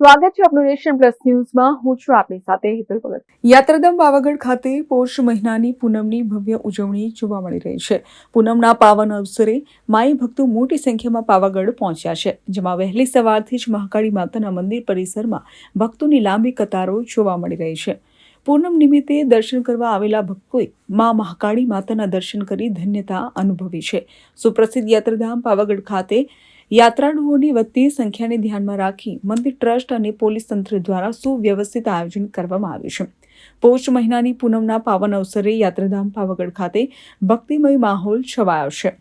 સ્વાગત છે આપનું નેશન પ્લસ ન્યૂઝમાં. હું છું આપની સાથે હિતલ ભગત. યાત્રાધામ પાવાગઢ ખાતે પોષ મહિનાની પૂનમની ભવ્ય ઉજવણી જોવા મળી રહી છે. પૂનમના પાવન અવસરે માઈ ભક્તો મોટી સંખ્યામાં પાવાગઢ પહોંચ્યા છે, જેમાં વહેલી સવારથી જ મહાકાળી માતાના મંદિર પરિસરમાં ભક્તોની લાંબી કતારો જોવા મળી રહી છે. પૂનમ નિમિત્તે દર્શન કરવા આવેલા ભક્તોએ મા મહાકાળી માતાના દર્શન કરી ધન્યતા અનુભવી છે. સુપ્રસિદ્ધ યાત્રાધામ પાવાગઢ ખાતે યાત્રાળુઓની વધતી સંખ્યાને ધ્યાનમાં રાખી મંદિર ટ્રસ્ટ અને પોલીસ તંત્ર દ્વારા સુવ્યવસ્થિત આયોજન કરવામાં આવ્યું છે. પૌષ મહિનાની પૂનમના પાવન અવસરે યાત્રાધામ પાવાગઢ ખાતે ભક્તિમય માહોલ છવાયો છે.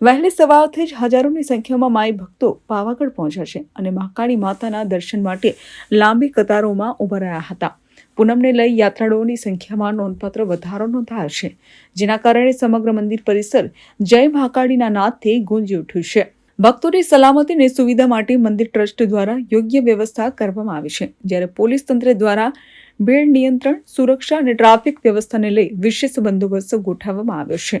વહેલી સવારથી જ હજારોની સંખ્યામાં માઈ ભક્તો પાવાગઢ પહોંચ્યા છે અને મહાકાળી માતાના દર્શન માટે લાંબી કતારોમાં ઊભા રહ્યા હતા. પૂનમને લઈ યાત્રાળુઓની સંખ્યામાં નોંધપાત્ર વધારો નોંધાયો છે, જેના કારણે સમગ્ર મંદિર પરિસર જય મહાકાળીના નાદથી ગુંજી ઉઠ્યું છે. ભક્તોની સલામતી અને સુવિધા માટે મંદિર ટ્રસ્ટ દ્વારા યોગ્ય વ્યવસ્થા કરવામાં આવી છે. જ્યારે પોલીસ તંત્ર દ્વારા ભીડ નિયંત્રણ, સુરક્ષા અને ટ્રાફિક વ્યવસ્થાને લઈ વિશેષ બંદોબસ્ત ગોઠવવામાં આવ્યો છે.